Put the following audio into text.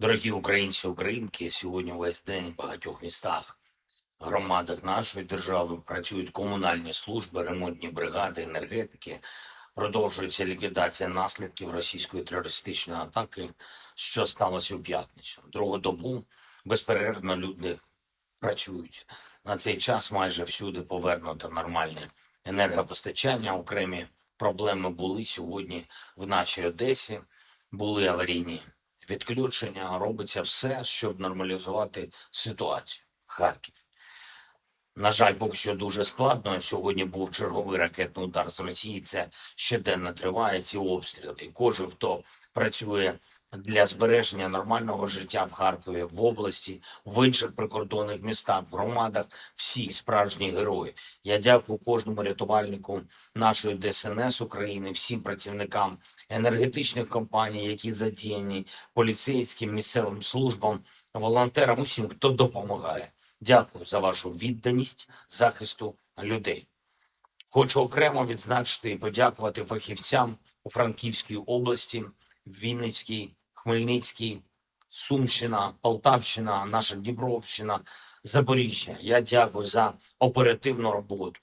Дорогі українці, українки, сьогодні весь день в багатьох містах, громадах нашої держави працюють комунальні служби, ремонтні бригади, енергетики. Продовжується ліквідація наслідків російської терористичної атаки, що сталося у п'ятницю. Другу добу безперервно люди працюють. На цей час майже всюди повернуто нормальне енергопостачання. Окремі проблеми були сьогодні в нашій Одесі. Були аварійні відключення. Робиться все, щоб нормалізувати ситуацію. Харків. На жаль, поки що дуже складно. Сьогодні був черговий ракетний удар з Росії. Це щоденно триває ці обстріли. І кожен, хто працює для збереження нормального життя в Харкові, в області, в інших прикордонних містах, в громадах, всі справжні герої. Я дякую кожному рятувальнику нашої ДСНС України, всім працівникам енергетичних компаній, які задіяні, поліцейським, місцевим службам, волонтерам, усім, хто допомагає. Дякую за вашу відданість захисту людей. Хочу окремо відзначити і подякувати фахівцям у Франківській області, Вінницькій, Хмельницькій, Сумщина, Полтавщина, наша Дніпровщина, Запоріжжя. Я дякую за оперативну роботу.